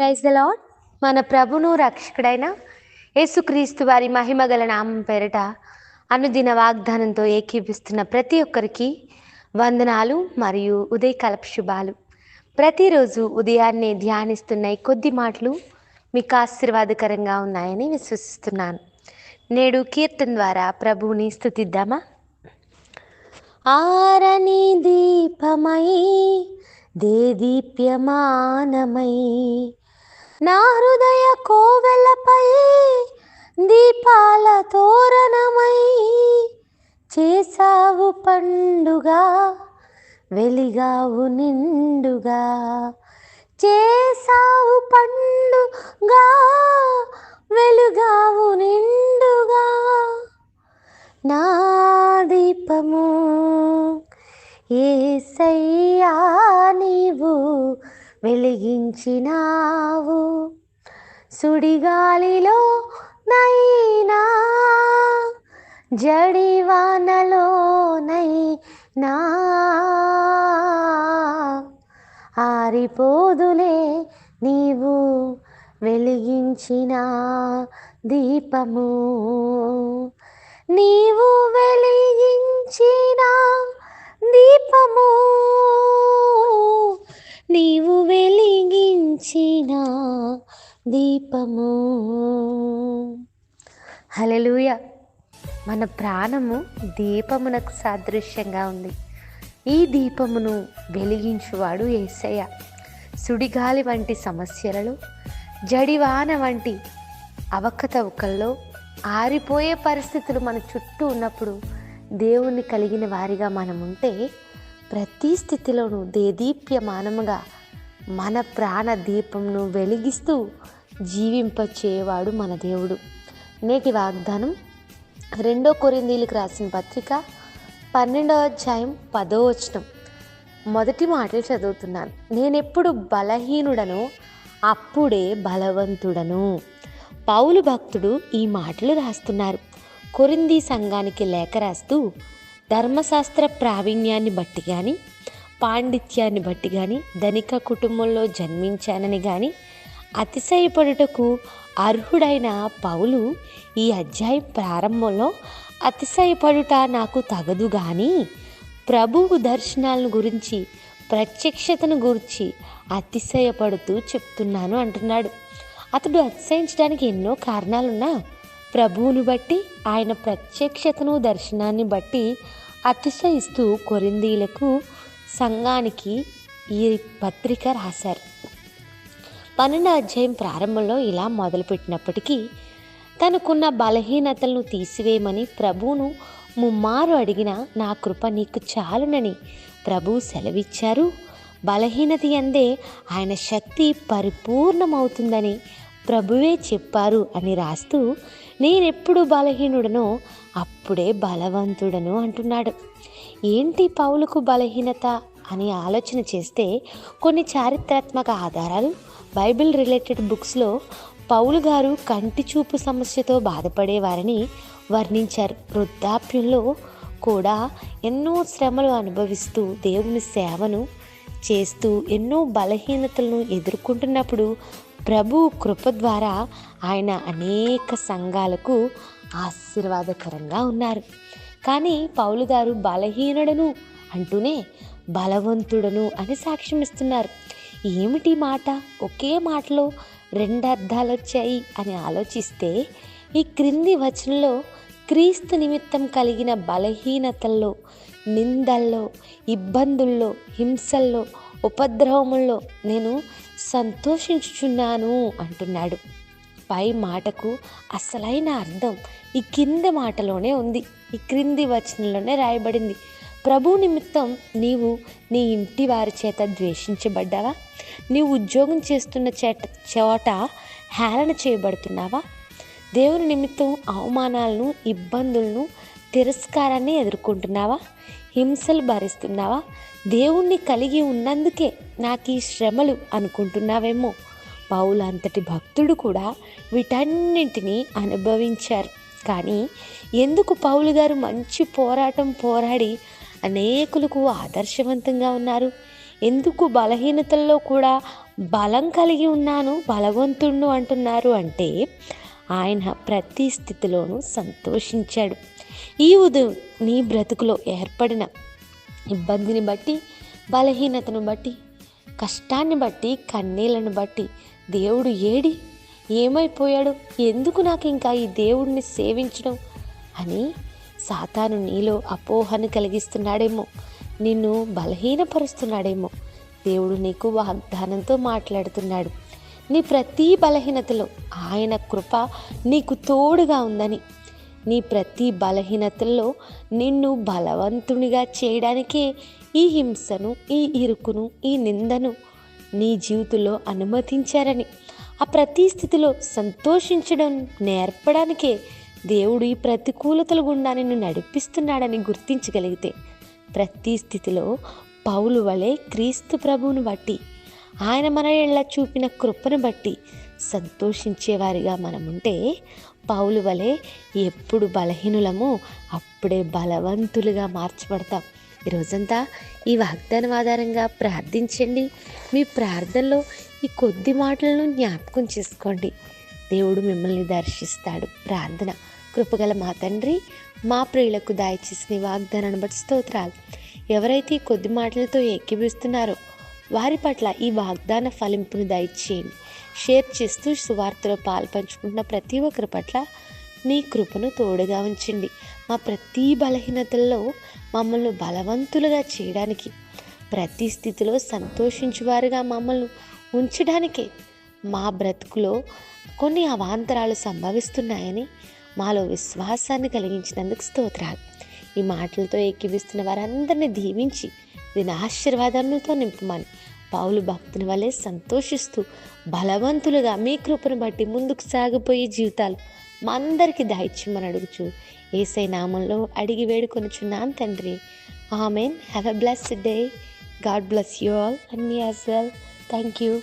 Praise the lord మన ప్రభును రక్షకుడైన యేసుక్రీస్తు వారి మహిమగల నామం పేరిట అనుదిన వాగ్దానంతో ఏకీపిస్తున్న ప్రతి ఒక్కరికి వందనాలు మరియు ఉదయకాలపు శుభాలు. ప్రతిరోజు ఉదయాన్నే ధ్యానిస్తున్న ఈ కొద్ది మాటలు మీకు ఆశీర్వాదకరంగా ఉన్నాయని విశ్వసిస్తున్నాను. నేడు కీర్తన ద్వారా ప్రభువుని స్థుతిద్దామా? ఆరని దీపమై దేదీప్యమానమై నా హృదయ కోవెలపై దీపాల తోరణమై చేసావు పండుగా వెలిగావు నిండుగా. చేసావు పండుగా వెలుగావు నిండుగా. నా దీపము ఏసై వెలిగించినావు. సుడిగాలిలో నైనా జడివానలో నైనా ఆరిపోదులే నీవు వెలిగించిన దీపము. నీవు వెలిగించిన దీపము. నీవు వెలిగించిన దీపము. హలలుయ మన ప్రాణము దీపమునకు సాదృశ్యంగా ఉంది. ఈ దీపమును వెలిగించువాడు ఏసయ్య. సుడిగాలి వంటి సమస్యలలో జడివాన వంటి అవకతవకల్లో ఆరిపోయే పరిస్థితులు మన చుట్టూ ఉన్నప్పుడు దేవుణ్ణి కలిగిన వారిగా మనం ఉంటే ప్రతి స్థితిలోనూ దేదీప్యమానముగా మన ప్రాణ దీపంను వెలిగిస్తూ జీవింపచేయవాడు మన దేవుడు. నేటి వాగ్దానం రెండో కొరిందీలకు రాసిన పత్రిక పన్నెండవ అధ్యాయం పదో వచనం. మొదటి మాటలు చదువుతున్నాను. నేనెప్పుడు బలహీనుడను అప్పుడే బలవంతుడను. పౌలు భక్తుడు ఈ మాటలు రాస్తున్నారు. కొరింది సంఘానికి లేఖ రాస్తూ ధర్మశాస్త్ర ప్రావీణ్యాన్ని బట్టి కానీ పాండిత్యాన్ని బట్టి కానీ ధనిక కుటుంబంలో జన్మించానని కానీ అతిశయపడుటకు అర్హుడైన పౌలు ఈ అధ్యాయం ప్రారంభంలో అతిశయపడుట నాకు తగదు కానీ ప్రభువు దర్శనాలను గురించి ప్రత్యక్షతను గురించి అతిశయపడుతూ చెప్తున్నాను అంటున్నాడు. అతడు అతిశయించడానికి ఎన్నో కారణాలున్నా ప్రభువుని బట్టి ఆయన ప్రత్యక్షతను దర్శనాన్ని బట్టి అతిశయిస్తూ కొరిందీలకు సంఘానికి ఈ పత్రిక రాశారు. పన్నెండో అధ్యాయం ప్రారంభంలో ఇలా మొదలుపెట్టినప్పటికీ తనకున్న బలహీనతలను తీసివేయమని ప్రభువును ముమ్మారు అడిగిన నా కృప నీకు చాలునని ప్రభు సెలవిచ్చారు. బలహీనత అందే ఆయన శక్తి పరిపూర్ణమవుతుందని ప్రభువే చెప్పారు అని రాస్తూ నేనెప్పుడు బలహీనుడనో అప్పుడే బలవంతుడను అంటున్నాడు. ఏంటి పౌలకు బలహీనత? అని ఆలోచన చేస్తే కొన్ని చారిత్రాత్మక ఆధారాలు బైబిల్ రిలేటెడ్ బుక్స్లో పౌలు గారు కంటి చూపు సమస్యతో బాధపడేవారని వర్ణించారు. వృద్ధాప్యంలో కూడా ఎన్నో శ్రమలు అనుభవిస్తూ దేవుని సేవను చేస్తూ ఎన్నో బలహీనతలను ఎదుర్కొంటున్నప్పుడు ప్రభు కృప ద్వారా ఆయన అనేక సంఘాలకు ఆశీర్వాదకరంగా ఉన్నారు. కానీ పౌలు గారు బలహీనుడను అంటూనే బలవంతుడను అని సాక్ష్యం ఇస్తున్నారు ఏమిటి మాట? ఒకే మాటలో రెండు అర్థాలు వచ్చాయి అని ఆలోచిస్తే ఈ క్రింది వచనంలో క్రీస్తు నిమిత్తం కలిగిన బలహీనతల్లో నిందల్లో ఇబ్బందుల్లో హింసల్లో ఉపద్రవముల్లో నేను సంతోషించుచున్నాను అంటున్నాడు. పై మాటకు అసలైన అర్థం ఈ కింది మాటలోనే ఉంది. ఈ క్రింది వచనంలోనే రాయబడింది. ప్రభు నిమిత్తం నీవు నీ ఇంటి వారి చేత ద్వేషించబడ్డావా? నీవు ఉద్యోగం చేస్తున్న చేట చోట హేళన చేయబడుతున్నావా? దేవుని నిమిత్తం అవమానాలను ఇబ్బందులను తిరస్కారాన్ని ఎదుర్కొంటున్నావా? హింసలు భరిస్తున్నావా? దేవుణ్ణి కలిగి ఉన్నందుకే నాకు ఈ శ్రమలు అనుకుంటున్నావేమో. పౌలు అంతటి భక్తుడు కూడా వీటన్నింటినీ అనుభవించారు. కానీ ఎందుకు పౌలు గారు మంచి పోరాటం పోరాడి అనేకులకు ఆదర్శవంతంగా ఉన్నారు? ఎందుకు బలహీనతల్లో కూడా బలం కలిగి ఉన్నాను బలవంతుణ్ణు అంటున్నారు అంటే ఆయన ప్రతి స్థితిలోనూ సంతోషించాడు. ఈ ఉదయం నీ బ్రతుకులో ఏర్పడిన ఇబ్బందిని బట్టి బలహీనతను బట్టి కష్టాన్ని బట్టి కన్నీళ్ళను బట్టి దేవుడు ఏడి? ఏమైపోయాడు? ఎందుకు నాకు ఇంకా ఈ దేవుడిని సేవించడం? అని సాతాను నీలో అపోహను కలిగిస్తున్నాడేమో. నిన్ను బలహీనపరుస్తున్నాడేమో. దేవుడు నీకు వాగ్దానంతో మాట్లాడుతున్నాడు. నీ ప్రతి బలహీనతలో ఆయన కృప నీకు తోడుగా ఉందని నీ ప్రతి బలహీనతల్లో నిన్ను బలవంతునిగా చేయడానికే ఈ హింసను ఈ ఇరుకును ఈ నిందను నీ జీవితంలో అనుమతించారని ఆ ప్రతి స్థితిలో సంతోషించడం నేర్పడానికే దేవుడు ఈ ప్రతికూలతల గుండా నిన్ను నడిపిస్తున్నాడని గుర్తించగలిగితే ప్రతి స్థితిలో పౌలు వలె క్రీస్తు ప్రభువును బట్టి ఆయన మన ఇళ్ళ చూపిన కృపను బట్టి సంతోషించేవారిగా మనముంటే పౌలు వలె ఎప్పుడు బలహీనులమో అప్పుడే బలవంతులుగా మార్చబడతాం. ఈరోజంతా ఈ వాగ్దానం ఆధారంగా ప్రార్థించండి. మీ ప్రార్థనలో ఈ కొద్ది మాటలను జ్ఞాపకం చేసుకోండి. దేవుడు మిమ్మల్ని దర్శిస్తాడు. ప్రార్థన. కృపగల మా తండ్రి మా ప్రియులకు దయచేసిన ఈ వాగ్దానాన్ని బట్టి స్తోత్రాలు. ఎవరైతే ఈ కొద్ది మాటలతో ఏకీభిస్తున్నారో వారి పట్ల ఈ వాగ్దాన ఫలింపును దయచేయండి. షేర్ చేస్తూ సువార్తలో పాల్పంచుకుంటున్న ప్రతి ఒక్కరి పట్ల నీ కృపను తోడుగా ఉంచండి. మా ప్రతి బలహీనతల్లో మమ్మల్ని బలవంతులుగా చేయడానికి ప్రతి స్థితిలో సంతోషించువారుగా మమ్మల్ని ఉంచడానికే మా బ్రతుకులో కొన్ని అవాంతరాలు సంభవిస్తున్నాయని మాలో విశ్వాసాన్ని కలిగించినందుకు స్తోత్రాలు. ఈ మాటలతో ఏకీవిస్తున్న వారందరినీ దీవించి దీని ఆశీర్వాదములతో నింపమని పావులు భక్తుని వలె సంతోషిస్తూ బలవంతులుగా మీ కృపను బట్టి ముందుకు సాగిపోయే జీవితాలు మా అందరికీ దాయిచ్చిమని అడుగుచు. ఏసై నామంలో అడిగి వేడుకొనుచున్నాను తండ్రి. Amen. Have a blessed day God bless you all and me as well thank you